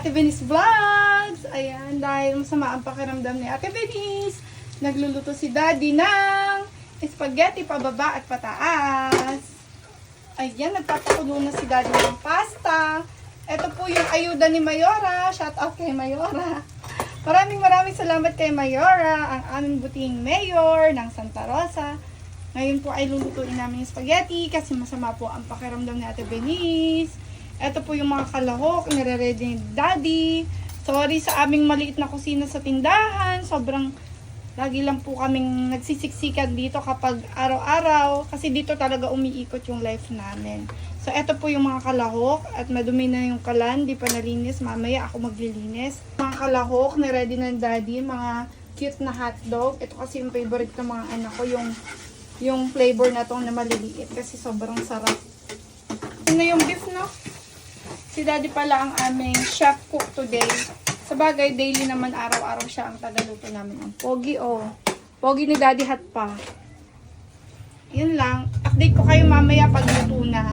Ate Venice Vlogs. Ayan, dahil masama ang pakiramdam ni Ate Venice, nagluluto si Daddy ng spaghetti pababa at pataas. Ayan, nagpapakulo na si Daddy ng pasta. Ito po yung ayuda ni Mayora. Shout out kay Mayora. Maraming maraming salamat kay Mayora, ang aming buting mayor ng Santa Rosa. Ngayon po ay lulutuin namin yung spaghetti kasi masama po ang pakiramdam ni Ate Benice. Ito po yung mga kalahok, nire-ready ni Daddy. Sorry sa aming maliit na kusina sa tindahan. Sobrang lagi lang po kaming nagsisiksikan dito kapag araw-araw. Kasi dito talaga umiikot yung life namin. So, ito po yung mga kalahok at madumi na yung kalan. Di pa nalinis. Mamaya ako maglilinis. Mga kalahok, niready na Daddy. Mga cute na hotdog. Ito kasi yung favorite ng mga anak ko. Yung, yung flavor na to na maliliit. Kasi sobrang sarap. Ano yung beef, no? Si Daddy pala ang aming chef cook today. Sa bagay, daily naman araw-araw siya ang tagaluto namin. Ang pogi, oh. Pogi ni Daddy Hat pa. Yun lang. Update ko kayo mamaya pag luto na.